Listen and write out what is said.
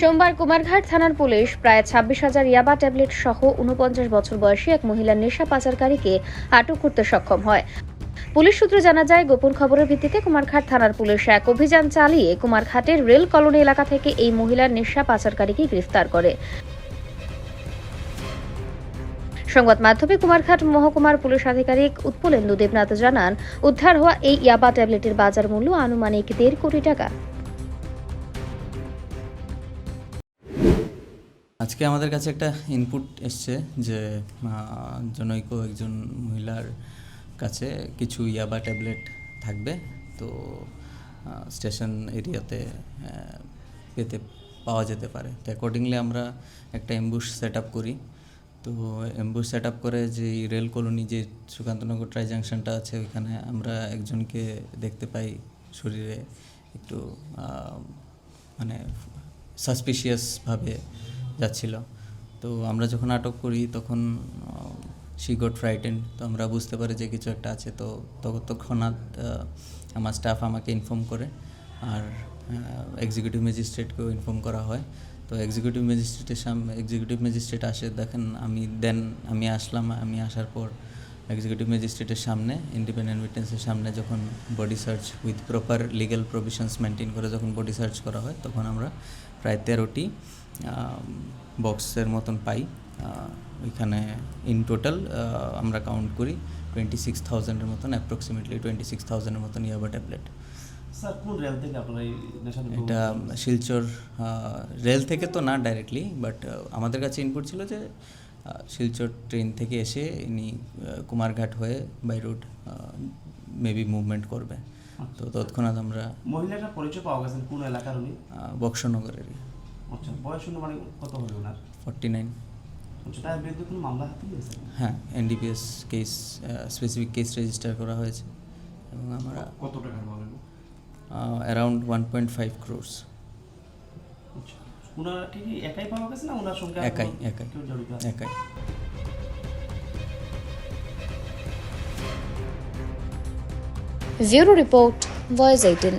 সোমবার কুমারঘাট থানার পুলিশ প্রায় ছাব্বিশ হাজার ইয়াবা ট্যাবলেট সহ উনপঞ্চাশ বছর বয়সী এক মহিলার নেশা পাচারকারীকে আটক করতে সক্ষম হয়। পুলিশ সূত্রে জানা যায়, গোপন খবরের ভিত্তিতে কুমারঘাট থানার পুলিশ এক অভিযান চালিয়ে কুমারঘাটের রেল কলোনি এলাকা থেকে এই মহিলার নেশা পাচারকারীকে গ্রেফতার করে। সংবাদ মাধ্যমে কুমারঘাট মহকুমার পুলিশ আধিকারিক উৎপলেন্দু দেবনাথ জানান, উদ্ধার হওয়া এই ইয়াবা ট্যাবলেটের বাজার মূল্য আনুমানিক দেড় কোটি টাকা। আজকে আমাদের কাছে একটা ইনপুট এসছে যে জনৈক একজন মহিলার কাছে কিছু ইয়াবা ট্যাবলেট থাকবে। তো স্টেশন এরিয়াতে পেতে পাওয়া যেতে পারে। তো অ্যাকর্ডিংলি আমরা একটা এম্বুশ সেট আপ করি। তো এম্বুশ সেট আপ করে যে রেল কলোনি যে সুকান্তনগর ট্রাই জাংশনটা আছে, ওইখানে আমরা একজনকে দেখতে পাই শরীরে একটু মানে সাসপিশিয়াসভাবে যাচ্ছিল। তো আমরা যখন আটক করি, তখন শি গট ফ্রাইটেন তো আমরা বুঝতে পারি যে কিছু একটা আছে। তো তৎক্ষণাৎ আমার স্টাফ আমাকে ইনফর্ম করে। আর এক্সিকিউটিভ ম্যাজিস্ট্রেটকেও ইনফর্ম করা হয়। তো এক্সিকিউটিভ ম্যাজিস্ট্রেটের সামনে এক্সিকিউটিভ ম্যাজিস্ট্রেট আসে, দেখেন আমি দেন আমি আসলাম, আমি আসার পর এক্সিকিউটিভ ম্যাজিস্ট্রেটের সামনে ইন্ডিপেন্ডেন্ট উইটনেসের সামনে যখন body search with proper legal provisions maintain করে, যখন বডি সার্চ করা হয়, তখন আমরা প্রায় তেরোটি বক্সের মতন পাই। ওইখানে ইন টোটাল আমরা কাউন্ট করি টোয়েন্টি সিক্স থাউজেন্ডের মতন অ্যাপ্রক্সিমেটলি টোয়েন্টি সিক্স থাউজেন্ডের মতন ইয়াবা ট্যাবলেট স্যার কোন রেল থেকে আপনারা এই নেশাদ্রব্য এটা শিলচর রেল থেকে তো না ডাইরেক্টলি বাট আমাদের কাছে ইনপুট ছিল যে শিলচর ট্রেন থেকে এসে ইনি কুমারঘাট হয়ে বাই রোড মেবি মুভমেন্ট করবে। তো তৎক্ষণাৎ আমরা মহিলাটার পরিচয় পাওয়া গেছেন কোন এলাকার উনি? আহ, বক্সনগরের আচ্ছা বয়স মানে কত হবে ওনার? Forty nine. আচ্ছা তার বিরুদ্ধে কোনো মামলা হাতে হ্যাঁ NDPS case specific case register করা হয়েছে। এবং আমরা কত টাকার মামলা around one point five crores আচ্ছা ওনার কি একাই পাওয়া গেছে না ওনার সঙ্গে একাই একাই। একাই। Bureau report voice eighteen